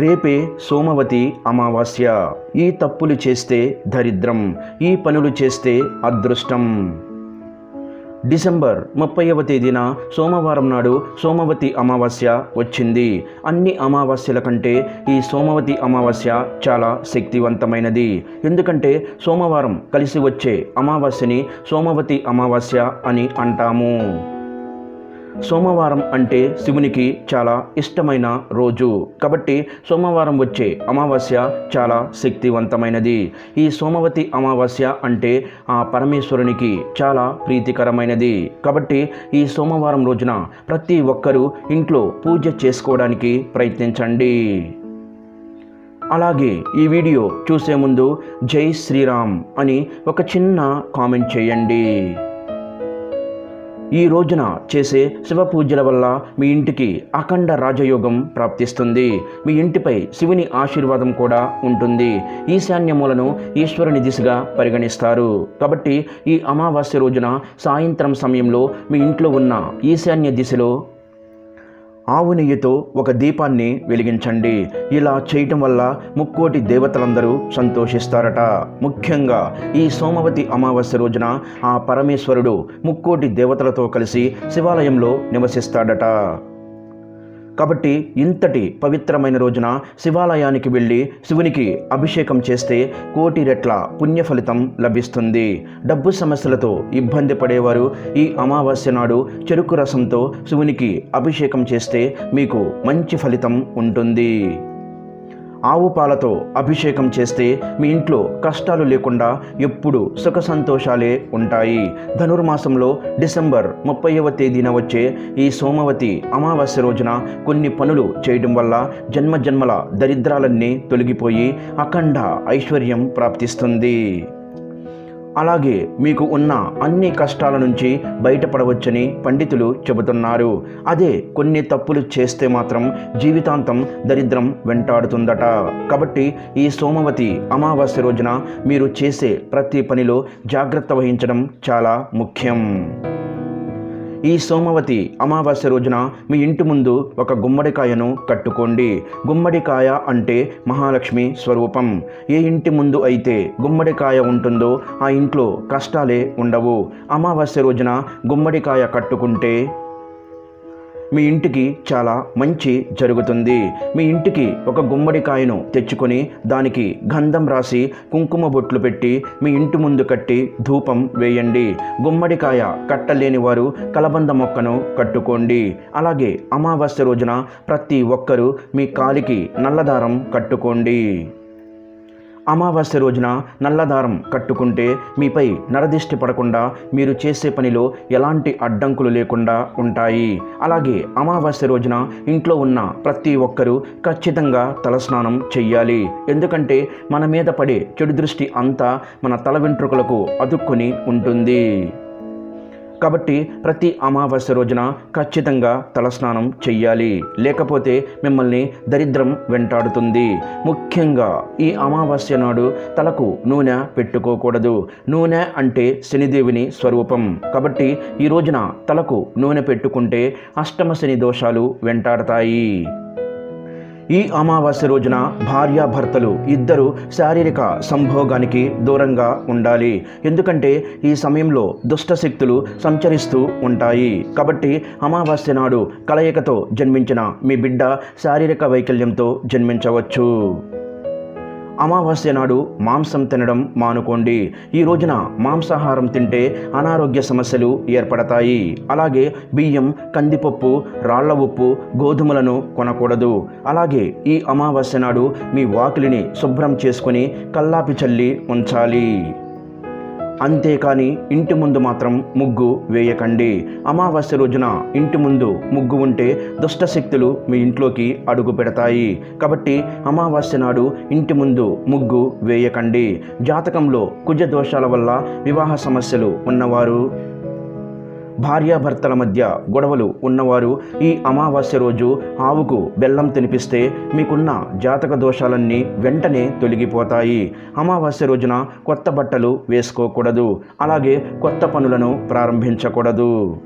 రేపే సోమవతి అమావాస్య. ఈ తప్పులు చేస్తే దరిద్రం ఈ పనులు చేస్తే అదృష్టం. డిసెంబర్ ముప్పైవ తేదీన సోమవారం నాడు సోమవతి అమావాస్య వచ్చింది. అన్ని అమావాస్యల కంటే ఈ సోమవతి అమావాస్య చాలా శక్తివంతమైనది. ఎందుకంటే సోమవారం కలిసి వచ్చే అమావాస్యని సోమవతి అమావాస్య అని అంటాము. సోమవారం అంటే శివునికి చాలా ఇష్టమైన రోజు. కాబట్టి సోమవారం వచ్చే అమావాస్య చాలా శక్తివంతమైనది. ఈ సోమవతి అమావాస్య అంటే ఆ పరమేశ్వరునికి చాలా ప్రీతికరమైనది. కాబట్టి ఈ సోమవారం రోజున ప్రతి ఒక్కరూ ఇంట్లో పూజ చేసుకోవడానికి ప్రయత్నించండి. అలాగే ఈ వీడియో చూసే ముందు జై శ్రీరామ్ అని ఒక చిన్న కామెంట్ చేయండి. ఈ రోజున చేసే శివ పూజల వల్ల మీ ఇంటికి అఖండ రాజయోగం ప్రాప్తిస్తుంది. మీ ఇంటిపై శివుని ఆశీర్వాదం కూడా ఉంటుంది. ఈశాన్య మూలను ఈశ్వరుని దిశగా పరిగణిస్తారు. కాబట్టి ఈ అమావాస్య రోజున సాయంత్రం సమయంలో మీ ఇంట్లో ఉన్న ఈశాన్య దిశలో ఆవు నెయ్యితో ఒక దీపాన్ని వెలిగించండి. ఇలా చేయటం వల్ల ముక్కోటి దేవతలందరూ సంతోషిస్తారట. ముఖ్యంగా ఈ సోమవతి అమావాస్య రోజున ఆ పరమేశ్వరుడు ముక్కోటి దేవతలతో కలిసి శివాలయంలో నివసిస్తాడట. కాబట్టి ఇంతటి పవిత్రమైన రోజున శివాలయానికి వెళ్ళి శివునికి అభిషేకం చేస్తే కోటి రెట్ల పుణ్య ఫలితం లభిస్తుంది. డబ్బు సమస్యలతో ఇబ్బంది పడేవారు ఈ అమావాస్య నాడు చెరుకు రసంతో శివునికి అభిషేకం చేస్తే మీకు మంచి ఫలితం ఉంటుంది. ఆవు పాలతో అభిషేకం చేస్తే మీ ఇంట్లో కష్టాలు లేకుండా ఎప్పుడు సుఖ సంతోషాలే ఉంటాయి. ధనుర్మాసంలో డిసెంబర్ ముప్పైవ తేదీన వచ్చే ఈ సోమవతి అమావాస్య రోజున కొన్ని పనులు చేయడం వల్ల జన్మ జన్మల దరిద్రాలన్నీ తొలగిపోయి అఖండ ఐశ్వర్యం ప్రాప్తిస్తుంది. అలాగే మీకు ఉన్న అన్ని కష్టాల నుంచి బయటపడవచ్చని పండితులు చెబుతున్నారు. అదే కొన్ని తప్పులు చేస్తే మాత్రం జీవితాంతం దరిద్రం వెంటాడుతుందట. కాబట్టి ఈ సోమవతి అమావాస్య రోజున మీరు చేసే ప్రతి పనిలో జాగ్రత్త వహించడం చాలా ముఖ్యం. ఈ సోమవతి అమావాస్య రోజున మీ ఇంటి ముందు ఒక గుమ్మడికాయను కట్టుకోండి. గుమ్మడికాయ అంటే మహాలక్ష్మి స్వరూపం. ఏ ఇంటి ముందు అయితే గుమ్మడికాయ ఉంటుందో ఆ ఇంట్లో కష్టాలే ఉండవు. అమావాస్య రోజున గుమ్మడికాయ కట్టుకుంటే మీ ఇంటికి చాలా మంచి జరుగుతుంది. మీ ఇంటికి ఒక గుమ్మడికాయను తెచ్చుకొని దానికి గంధం రాసి కుంకుమ బొట్లు పెట్టి మీ ఇంటి ముందు కట్టి ధూపం వేయండి. గుమ్మడికాయ కట్టలేని వారు కలబంద మొక్కను కట్టుకోండి. అలాగే అమావాస్య రోజున ప్రతి ఒక్కరూ మీ కాలికి నల్లదారం కట్టుకోండి. అమావాస్య రోజున నల్లదారం కట్టుకుంటే మీపై నరదిష్టి పడకుండా మీరు చేసే పనిలో ఎలాంటి అడ్డంకులు లేకుండా ఉంటాయి. అలాగే అమావాస్య రోజున ఇంట్లో ఉన్న ప్రతి ఒక్కరూ ఖచ్చితంగా తలస్నానం చెయ్యాలి. ఎందుకంటే మన మీద పడే చెడు దృష్టి అంతా మన తల వెంట్రుకలకు అతుక్కుని ఉంటుంది. కాబట్టి ప్రతి అమావాస్య రోజున ఖచ్చితంగా తలస్నానం చెయ్యాలి. లేకపోతే మిమ్మల్ని దరిద్రం వెంటాడుతుంది. ముఖ్యంగా ఈ అమావాస్య నాడు తలకు నూనె పెట్టుకోకూడదు. నూనె అంటే శనిదేవిని స్వరూపం. కాబట్టి ఈ రోజున తలకు నూనె పెట్టుకుంటే అష్టమ శని దోషాలు వెంటాడతాయి. ఈ అమావాస్య రోజున భార్యాభర్తలు ఇద్దరు శారీరక సంభోగానికి దూరంగా ఉండాలి. ఎందుకంటే ఈ సమయంలో దుష్ట శక్తులు సంచరిస్తూ ఉంటాయి. కాబట్టి అమావాస్య నాడు కలయికతో జన్మించిన మీ బిడ్డ శారీరక వైకల్యంతో జన్మించవచ్చు. అమావాస్య నాడు మాంసం తినడం మానుకోండి. ఈ రోజున మాంసాహారం తింటే అనారోగ్య సమస్యలు ఏర్పడతాయి. అలాగే బియ్యం కందిపప్పు రాళ్ళ ఉప్పు గోధుమలను కొనకూడదు. అలాగే ఈ అమావాస్య నాడు మీ వాకిలిని శుభ్రం చేసుకుని కల్లాపి చల్లి ఉంచాలి. అంతేకాని ఇంటి ముందు మాత్రం ముగ్గు వేయకండి. అమావాస్య రోజున ఇంటి ముందు ముగ్గు ఉంటే దుష్ట శక్తులు మీ ఇంట్లోకి అడుగు పెడతాయి. కాబట్టి అమావాస్య నాడు ఇంటి ముందు ముగ్గు వేయకండి. జాతకంలో కుజ దోషాల వల్ల వివాహ సమస్యలు ఉన్నవారు భార్యాభర్తల మధ్య గొడవలు ఉన్నవారు ఈ అమావాస్య రోజు ఆవుకు బెల్లం తినిపిస్తే మీకున్న జాతక దోషాలన్నీ వెంటనే తొలగిపోతాయి. అమావాస్య రోజున కొత్త బట్టలు వేసుకోకూడదు. అలాగే కొత్త పనులను ప్రారంభించకూడదు.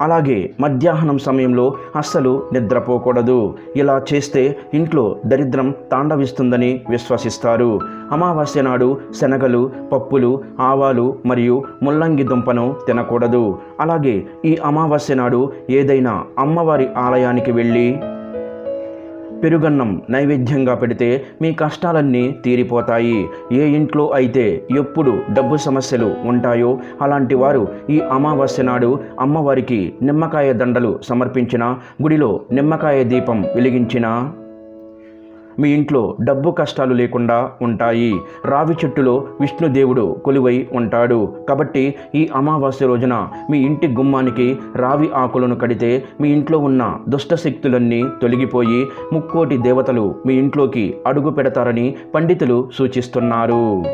అలాగే మధ్యాహ్నం సమయంలో అస్సలు నిద్రపోకూడదు. ఇలా చేస్తే ఇంట్లో దరిద్రం తాండవిస్తుందని విశ్వసిస్తారు. అమావాస్య నాడు శనగలు పప్పులు ఆవాలు మరియు ముల్లంగి దుంపను తినకూడదు. అలాగే ఈ అమావాస్య నాడు ఏదైనా అమ్మవారి ఆలయానికి వెళ్ళి పెరుగన్నం నైవేద్యంగా పెడితే మీ కష్టాలన్నీ తీరిపోతాయి. ఏ ఇంట్లో అయితే ఎప్పుడు డబ్బు సమస్యలు ఉంటాయో అలాంటి వారు ఈ అమావాస్య నాడు అమ్మవారికి నిమ్మకాయ దండలు సమర్పించిన గుడిలో నిమ్మకాయ దీపం వెలిగించిన మీ ఇంట్లో డబ్బు కష్టాలు లేకుండా ఉంటాయి. రావి చెట్టులో విష్ణుదేవుడు కొలువై ఉంటాడు. కాబట్టి ఈ అమావాస్య రోజున మీ ఇంటి గుమ్మానికి రావి ఆకులను కడితే మీ ఇంట్లో ఉన్న దుష్ట శక్తులన్నీ తొలగిపోయి ముక్కోటి దేవతలు మీ ఇంట్లోకి అడుగు పెడతారని పండితులు సూచిస్తున్నారు.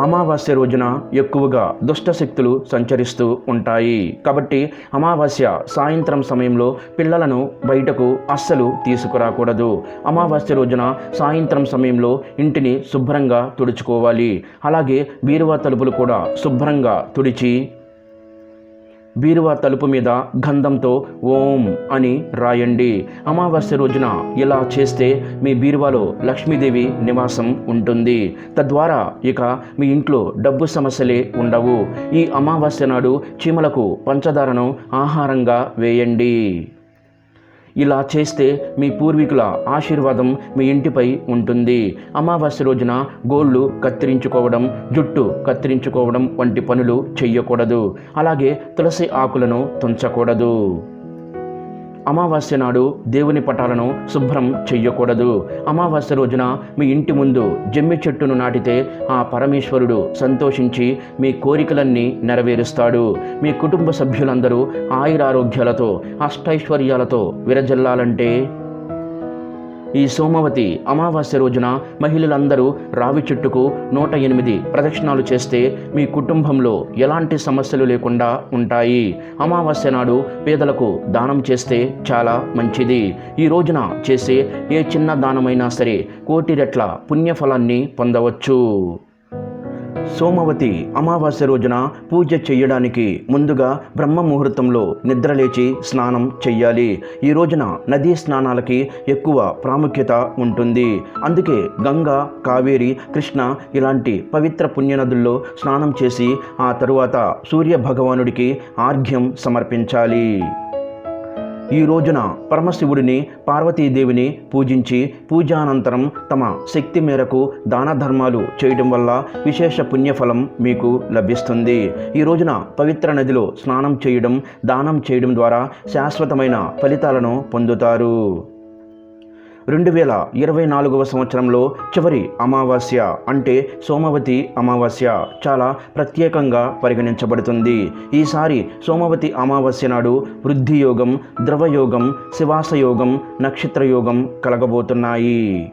అమావాస్య రోజున ఎక్కువగా దుష్ట శక్తులు సంచరిస్తూ ఉంటాయి. కాబట్టి అమావాస్య సాయంత్రం సమయంలో పిల్లలను బయటకు అస్సలు తీసుకురాకూడదు. అమావాస్య రోజున సాయంత్రం సమయంలో ఇంటిని శుభ్రంగా తుడుచుకోవాలి. అలాగే బీరువా తలుపులు కూడా శుభ్రంగా తుడిచి బీరువా తలుపు మీద గంధంతో ఓం అని రాయండి. అమావాస్య రోజున ఇలా చేస్తే మీ బీరువాలో లక్ష్మీదేవి నివాసం ఉంటుంది. తద్వారా ఇక మీ ఇంట్లో డబ్బు సమస్యలే ఉండవు. ఈ అమావాస్య నాడు చీమలకు పంచదారను ఆహారంగా వేయండి. ఇలా చేస్తే మీ పూర్వీకుల ఆశీర్వాదం మీ ఇంటిపై ఉంటుంది. అమావాస్య రోజున గోళ్ళు కత్తిరించుకోవడం జుట్టు కత్తిరించుకోవడం వంటి పనులు చెయ్యకూడదు. అలాగే తులసి ఆకులను తుంచకూడదు. అమావాస్య నాడు దేవుని పటాలను శుభ్రం చెయ్యకూడదు. అమావాస్య రోజున మీ ఇంటి ముందు జమ్మి చెట్టును నాటితే ఆ పరమేశ్వరుడు సంతోషించి మీ కోరికలన్నీ నెరవేరుస్తాడు. మీ కుటుంబ సభ్యులందరూ ఆయురారోగ్యాలతో అష్టైశ్వర్యాలతో విరజల్లాలంటే ఈ సోమవతి అమావాస్య రోజున మహిళలందరూ రావి చెట్టుకు నూట ఎనిమిది ప్రదక్షిణాలు చేస్తే మీ కుటుంబంలో ఎలాంటి సమస్యలు లేకుండా ఉంటాయి. అమావాస్య నాడు పేదలకు దానం చేస్తే చాలా మంచిది. ఈ రోజున చేసే ఏ చిన్న దానమైనా సరే కోటి రెట్ల పుణ్యఫలాన్ని పొందవచ్చు. సోమవతి అమావాస్య రోజున పూజ చేయడానికి ముందుగా బ్రహ్మ ముహూర్తంలో నిద్రలేచి స్నానం చెయ్యాలి. ఈ రోజున నదీ స్నానాలకి ఎక్కువ ప్రాముఖ్యత ఉంటుంది. అందుకే గంగా కావేరి కృష్ణ ఇలాంటి పవిత్ర పుణ్యనదుల్లో స్నానం చేసి ఆ తరువాత సూర్య భగవానుడికి ఆర్ఘ్యం సమర్పించాలి. ఈ రోజున పరమశివుడిని పార్వతీదేవిని పూజించి పూజానంతరం తమ శక్తి మేరకు దాన ధర్మాలు చేయడం వల్ల విశేష పుణ్యఫలం మీకు లభిస్తుంది. ఈ రోజున పవిత్ర నదిలో స్నానం చేయడం దానం చేయడం ద్వారా శాశ్వతమైన ఫలితాలను పొందుతారు. రెండు వేల ఇరవై నాలుగవ సంవత్సరంలో చివరి అమావాస్య అంటే సోమవతి అమావాస్య చాలా ప్రత్యేకంగా పరిగణించబడుతుంది. ఈసారి సోమవతి అమావాస్య నాడు వృద్ధి యోగం ద్రవయోగం శివాసయోగం నక్షత్రయోగం కలగబోతున్నాయి.